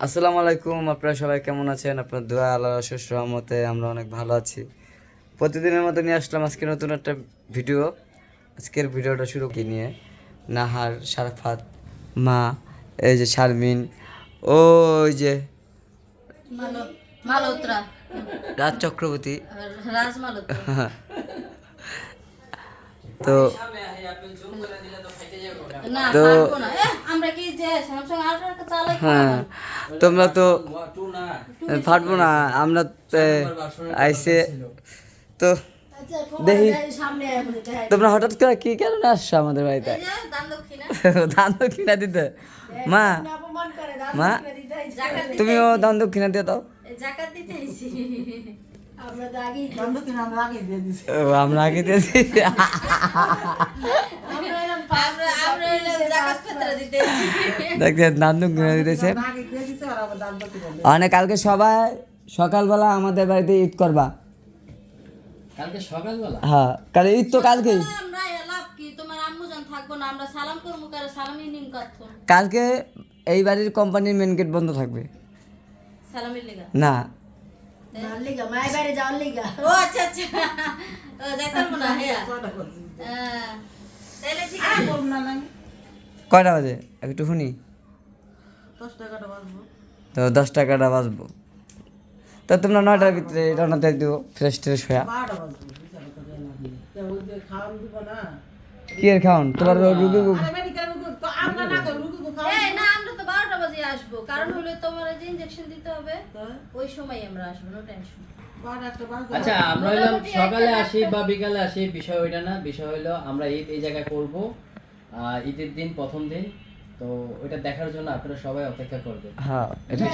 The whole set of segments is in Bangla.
আসসালামু আলাইকুম আপনারা সবাই কেমন আছেন? আপনার দোয়া আল্লাহ শেষ রহমতে আমরা অনেক ভালো আছি। প্রতিদিনের মতো নিয়ে আসলাম আজকে নতুন একটা ভিডিও। আজকের ভিডিওটা শুরু কি নিয়ে। নাহার সারফাত মা এই যে শারমিন ওই যে রাজ চক্রবর্তী। তো তো- পারব না। এহ, আমরা কি যে স্যামসাং আল্ট্রা চালাই হ্যাঁ। তোমরা তো ফাটবো না আমরা আইসে তো দেখি। তোমরা হঠাৎ করে কি কারণে আসছো আমাদের বাড়িতে? ধান দক্ষিণা দিতে। মা মা তুমিও ধান দক্ষিণা দিয়ে দাও। আমরা আগে দিয়েছি। দিতেছে? মানে কালকে সবাই সকালবেলা আমাদের বাড়িতে ঈদ করবা। কালকে সকালবেলা? হ্যাঁ কালে ঈদ তো কালকেই। আমরা লাভ কি? তোমার আম্মু জান থাকব না আমরা সালাম করব কারে সালামি নিম কাতন কালকে এই বাড়ির কোম্পানির মেন গেট বন্ধ থাকবে। সালামির লেগা না ও আচ্ছা আচ্ছা। কয়টা বাজে? একটু শুনি। তো দশ টাকাটা বাজবো। তো তোমরা নয়টার ভিতরে রওনা দিয়ে দিও ফ্রেশ ট্রেশ হয়ে কি এর খাওন তোমার রুগী এই আমরা তো বারোটা বাজে আসব। কারণ হলো তোমার যে ইনজেকশন দিতে হবে ওই সময় আমরা আসব নো টেনশন আচ্ছা আমরা হইলাম সকালে আসি বা বিকালে আসি বিষয় ওইটা না বিষয় হইল আমরা ঈদ এই জায়গায় করব ঈদের দিন প্রথম দিন তো ওইটা দেখার জন্য আপনারা সবাই অপেক্ষা করবেন হ্যাঁ এটা।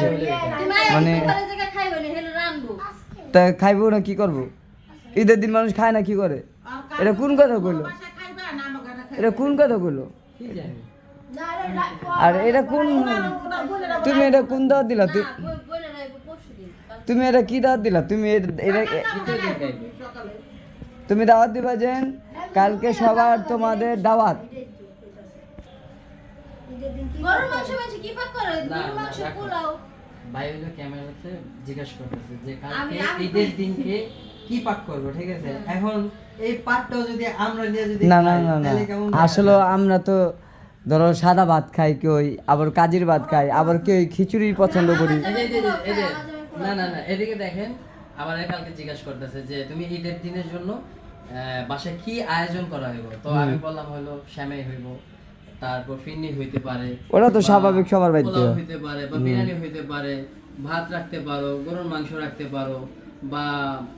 মানে মানে- জায়গা খাইবে না হেলে রানবো তা খাইবো না কি করব ঈদের দিন মানুষ খায় না কি করে এটা কোন কথা কইলো এটা কোন কথা কইলো আর এটা কোন তুমি এটা কোন দাওয়াত দিলা তু- বই- বইলে রাখব পরশু দিন তুমি এটা কি দাওয়াত দিলা তুমি এটা- তুমি দাওয়াত দিবা যে কালকে সবার তোমাদের দাওয়াত কি পাক করে না, গরুর না, মাংস রাখো। পোলাও ভাই হইল ক্যামেরাতে জিজ্ঞাসা করতেছে যে কালকে ঈদের দিনকে কি পাক করব ঠিক আছে এখন এই পাকটাও যদি আমরা নিয়ে যদি না না না না আসলে আমরা তো ধরো সাদা ভাত খাই কেউ আবার কাজির ভাত খাই আবার কেউ খিচুড়ি পছন্দ করি না না না এদিকে দেখেন আমার কালকে জিজ্ঞাসা করতেছে যে তুমি ঈদের দিনের জন্য বাসায় কি আয়োজন করা হইব? তো আমি বললাম হলো শ্যামাই হইব তারপর ফিন্নি হইতে পারে তো স্বাভাবিক সবার বাড়িতে। হইতে পারে বা বিরিয়ানি হইতে পারে ভাত রাখতে পারো গরুর মাংস রাখতে পারো বা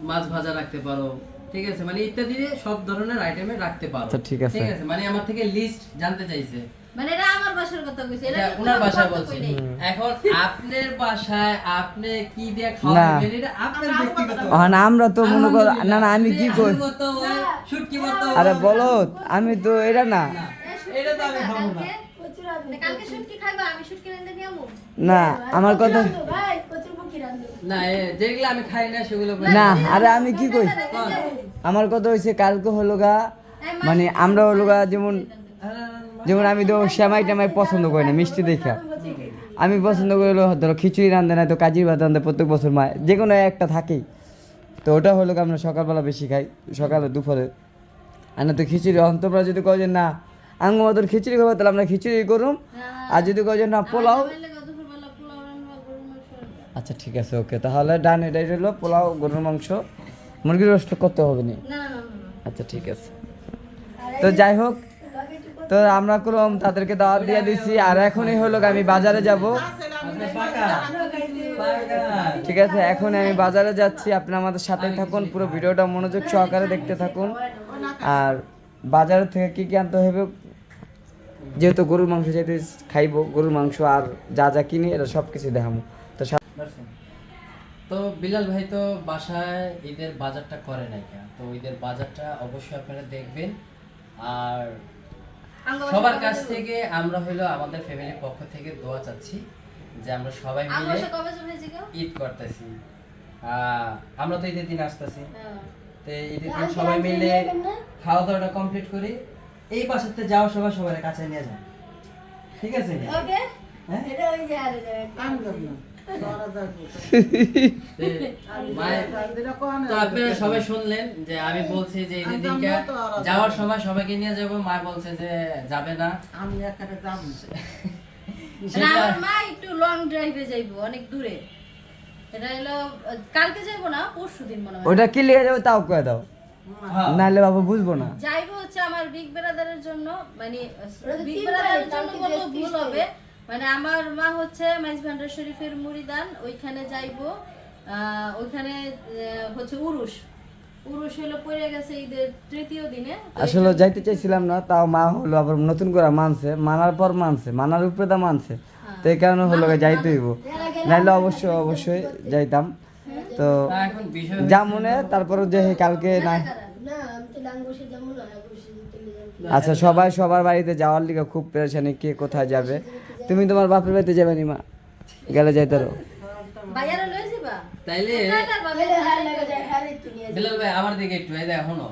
মাছ ভাজা রাখতে পারো ঠিক আছে? মানে ইত্যাদি সব ধরনের আইটেমে রাখতে পারো। আচ্ছা, ঠিক আছে। ঠিক আছে? মানে আমার থেকে লিস্ট জানতে চাইছে। মানে এটা আমার বাসার কথা কইছে এটা এটা ওনার তোমার বাসায় কথা বলছি কই নাই। এখন আপনার বাসায় আপনি কি দিয়ে না। খাওয়াবেন এটা আপনার ব্যক্তিগত এখন আমরা তো মনে কর না না আমি কি কই হয়, আরে বলো আমি তো এটা না না, এটা তো আমি খাব না কালকে- কালকে শুটকি খাইবা আমি শুটকি রান্দে নিয়ে আমু না আমার কথা না যেগুলো আমি খাই না সেগুলো না আরে আমি কি কই আমার কথা হয়েছে কালকে হলো গা মানে আমরা হলো গা যেমন যেমন আমি তো শ্যামাই টামাই পছন্দ করি না মিষ্টি দেখা। আমি পছন্দ করি হলো ধরো খিচুড়ি রান্ধে না তো কাজির ভাত রান্ধে প্রত্যেক বছর মা যে কোনো একটা থাকেই। তো ওটা হলো আমরা সকালবেলা বেশি খাই সকালে দুপুরে। আর না তো খিচুড়ি এখন তোমরা যদি কো যে না আঙ্গ মতন খিচুড়ি খাব তাহলে আমরা খিচুড়ি করুম। আর যদি কো যে না পোলাও। আচ্ছা ঠিক আছে ওকে। তাহলে ডান এটাই হলো পোলাও গরুর মাংস। মুরগির রোস্ট করতে হবে না। আচ্ছা ঠিক আছে। তো যাই হোক তো আমরা করলাম তাদেরকে দাওয়াত দিয়ে দিছি, আর এখনই হলো আমি বাজারে যাব। ঠিক আছে এখন আমি বাজারে যাচ্ছি আপনি আমাদের সাথে থাকুন, পুরো ভিডিওটা মনোযোগ সহকারে দেখতে থাকুন। আর বাজার থেকে কি কি আনতে হবে? যেহেতু গরুর মাংস যেহেতু খাইবো, গরুর মাংস আর যা যা কিনি, এটা সব কিছু দেখাবো। তো তো বিলাল ভাই তো বাসায় ঈদের বাজারটা করে নাই তো ঈদের বাজারটা অবশ্যই আপনারা দেখবেন। আর সবার কাছ থেকে আমরা হইল আমাদের ফ্যামিলির পক্ষ থেকে দোয়া চাচ্ছি যে আমরা সবাই মিলে? ঈদ করতেছি। আহ, আমরা তো ঈদের দিন আসতেছি। হ্যাঁ। তো ঈদের দিন সবাই মিলে খাওয়া দাওয়াটা কমপ্লিট করি। এই বাসাতে যাওয়ার সবাই সবার কাছে নিয়ে যান। ঠিক আছে ওকে? মায়ের তো আপনারা সবাই শুনলেন যে আমি বলছি যে এই দিনকে যাওয়ার সময় সবাইকে নিয়ে যাব মা বলছে যে যাবে না আমার মা একটু লং ড্রাইভে যাইবো অনেক দূরে এটা হলো কালকে যাইবো না পরশু দিন মনে হয় ওটা কি লিখে যাবে তাও কয়ে দাও। হ্যাঁ। নাহলে বাবা বুঝব না। যাইবো হচ্ছে আমার বিগ ব্রাদারের জন্য মানে বিগ ব্রাদারের জন্য কত ভুল হবে? মানে আমার মা হচ্ছে মাইজ ভান্ডার শরীফের মুরিদান ওইখানে যাইবো ওইখানে হচ্ছে উরুস উরুস হলো পড়ে গেছে ঈদের তৃতীয় দিনে। আসলে যাইতে চাইছিলাম না তাও মা হলো আবার নতুন করে মানছে মানার পর মানছে মানার উপরে তা মানছে তো এই কারণে হলো যাইতে হইব। নাইলে অবশ্যই অবশ্যই যাইতাম। তো যা মনে তারপরে যে কালকে না আচ্ছা সবাই সবার বাড়িতে যাওয়ার লিগে খুব পেরেশানি কে কোথায় যাবে? তুমি তোমার বাপের বাড়িতে যাবে নি মা? গেলে লয়ে যাবা? তাইলে কোথায় ভাই আমার দিকে একটু এই দেখো ও,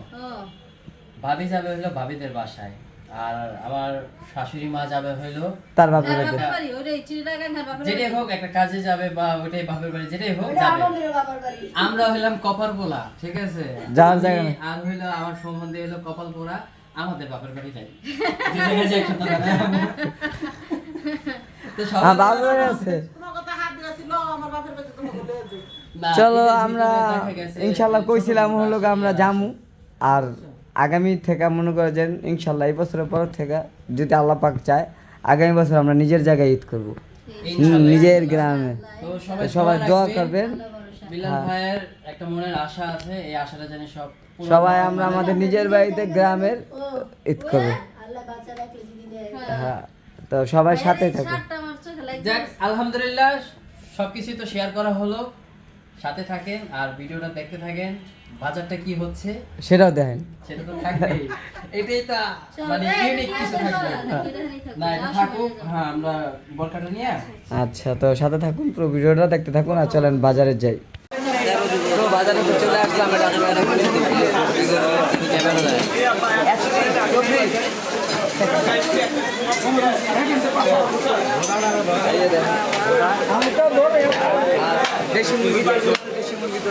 ভাবি যাবে হলো ভাবিদের বাসায় আর আমার শাশুড়ি মা যাবে হইল তার বাপের বাড়ি, যেটাই হোক একটা কাজে যাবে বা ওইটাই বাপের বাড়ি যেটাই হোক যাবে। আমরা হইলাম কপাল পোলা ঠিক আছে? আমি জায়গা আর হইল আমার সম্বন্ধে হইল কপাল পোড়া আমাদের বাপের বাড়ি যাই। হ্যাঁ চলো আমরা ইনশাল্লাহ কইছিলাম হলো আমরা জামু আর আগামী থেকে মনে করে যে ইনশাল্লাহ এই বছরের পর থেকে যদি আল্লাহ পাক চায় আগামী বছর আমরা নিজের জায়গায় ঈদ করব। নিজের গ্রামে। সবাই সবাই দোয়া করবেন। হ্যাঁ। ভাইয়ের একটা মনের আশা আছে এই আশাটা জানি সব সবাই আমরা আমাদের নিজের বাড়িতে গ্রামের ঈদ করব। হ্যাঁ। তো সবাই সাথে থাকুন। যাক আলহামদুলিল্লাহ সবকিছু তো শেয়ার করা হলো। সাথে থাকেন আর ভিডিওটা দেখতে থাকেন। বাজারটা কি হচ্ছে? সেটাও দেখেন। সেটা তো থাকবেই। এটাই তো মানে ইউনিক কিছু থাকবে। না এটা থাকুক। হ্যাঁ আমরা বরকাটা নিয়ে আচ্ছা তো সাথে থাকুন পুরো ভিডিওটা দেখতে থাকুন আর চলেন বাজারে যাই। তো বাজারে চলে আসলাম এটা আপনারা দেশি মুরগি দেশি মুরগি তো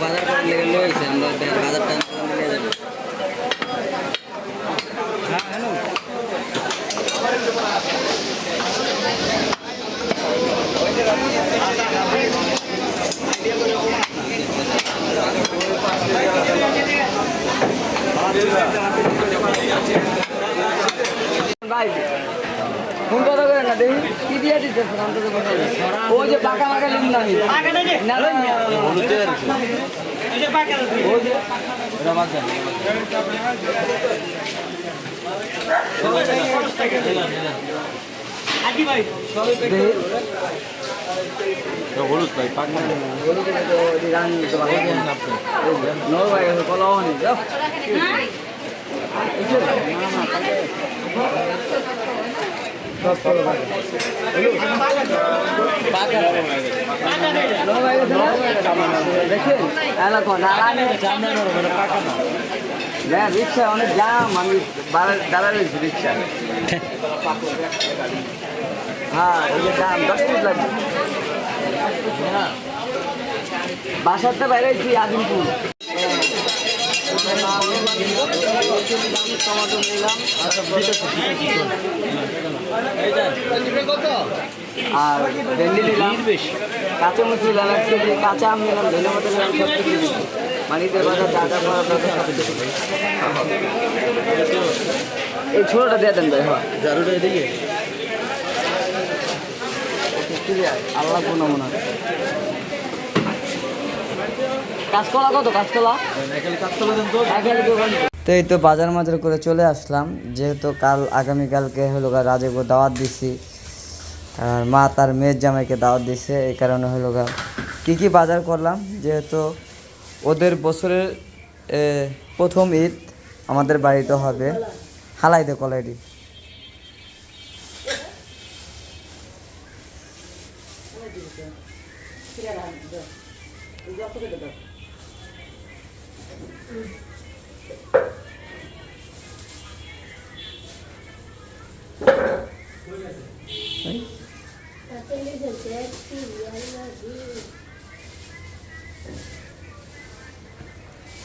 বাজারটা নিয়ে যাব ভাই কোন কথা করে না দেখি কি দিয়ে দিতে ও যে পাকা মাকা লিম না ওই। হলুদ তো ওই তো ভালো না আপনি। এই ভাই, ওই কলাও যাও। ভাই। নৌ না? রিক্সা অনেক জাম আমি দাঁড়ালে রিক্সা হ্যাঁ দাম দশ মিনিট লাগবে বাসারটা বাইরেছি আজিমপুর। টমাটো নিলাম আর ভেন্ডি নিলাম কাঁচা মরিচ নিলাম এক কাঁচা আম নিলাম ধনে মতো নিলাম সব কিছু নিলাম। মানিদের বাজার যা যা করার দরকার সব কিছু এই ছোটটা দিয়ে দেন ভাই হ্যাঁ। জারুটা এদিকে? আল্লাহ কোন মনে কাঁচকলা কত? কাঁচকলা? তো এই তো বাজার মাজার করে চলে আসলাম। যেহেতু কাল, আগামীকালকে হলো গা রাজেকে দাওয়াত দিছি। আর মা তার মেয়ের জামাইকে দাওয়াত দিছে, এই কারণে হলো গা কী কী বাজার করলাম? যেহেতু ওদের বছরের প্রথম ঈদ আমাদের বাড়িতে হবে। হালাইতে কলাইডি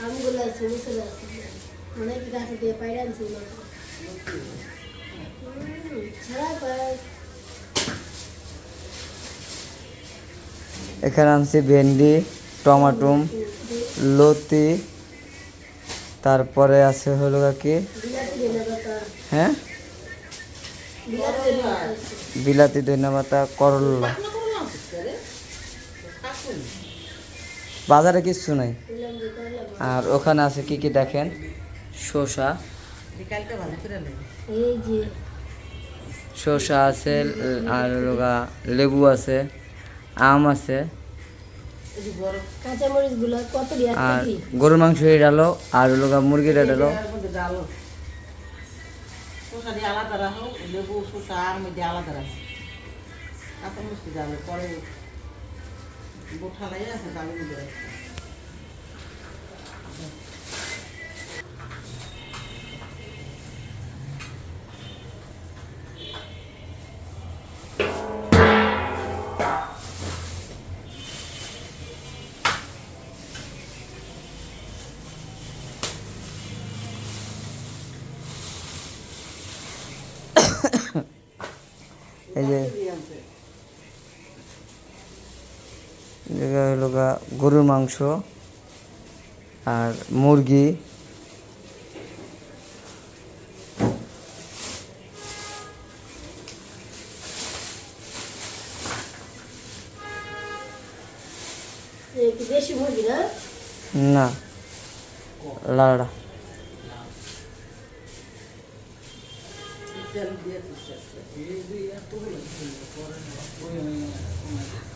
আমগুলো আছে মুসল আছে এখানে আনছি ভেন্ডি টমাটুম লতি তারপরে আছে হলো কি? হ্যাঁ? বিলাতি ধন্যবাদ করল্লা বাজারে কিচ্ছু নাই? আর ওখানে আছে কি কি দেখেন? শসা। শসা আছে, আর লেবু আছে, আম আছে। আর গরুর মাংস ডালো আর মুরগি মুরগির ডালো। আলাদা রাখো লেবু শসা আর মধ্যে আলাদা রাখো। কাঁচা মিষ্টি যাবে পরে গোঠালাই আছে ডালের মধ্যে এই যে গা গরুর মাংস আর মুরগি।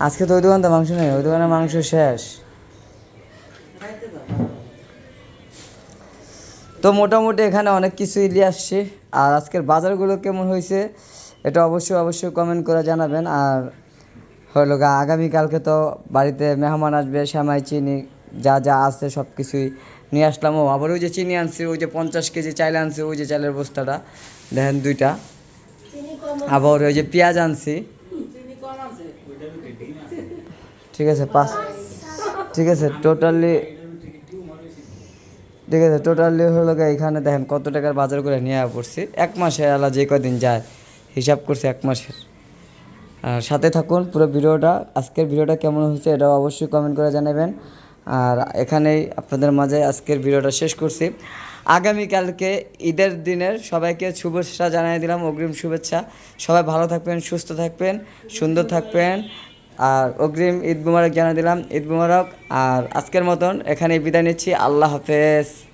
আজকে তো ওই দোকানটা মাংস নেই, ওই দোকানে মাংস শেষ। তো মোটামুটি এখানে অনেক কিছুই নিয়ে আসছি, আর আজকের বাজারগুলো কেমন হয়েছে, এটা অবশ্যই অবশ্যই কমেন্ট করে জানাবেন। আর হলো আগামীকালকে তো বাড়িতে মেহমান আসবে শ্যামাই চিনি যা যা আছে সব কিছুই নিয়ে আসলাম। ও, আবার ওই যে চিনি আনছি, ওই যে পঞ্চাশ কেজি চাইলে আনছি, ওই যে চালের বস্তাটা। দেখেন দুইটা। আবার ওই যে পেঁয়াজ আনছি। ঠিক আছে, পাঁচ। ঠিক আছে টোটালি ঠিক আছে টোটালি হলো এখানে দেখেন কত টাকার বাজার করে নিয়ে পড়ছি। এক মাসের আলা যে কদিন যায়, হিসাব করছি এক মাসের। আর সাথে থাকুন পুরো ভিডিওটা। আজকের ভিডিওটা কেমন হয়েছে এটাও অবশ্যই কমেন্ট করে জানাবেন। আর এখানেই আপনাদের মাঝে আজকের ভিডিওটা শেষ করছি। আগামীকালকে ঈদের দিনের সবাইকে শুভেচ্ছা জানিয়ে দিলাম, অগ্রিম শুভেচ্ছা। সবাই ভালো থাকবেন, সুস্থ থাকবেন, সুন্দর থাকবেন। আর অগ্রিম ঈদ মুবারক জানিয়ে দিলাম, ঈদ মুবারক। আর আজকের মতন এখানেই বিদায় নিচ্ছি, আল্লাহ হাফেজ।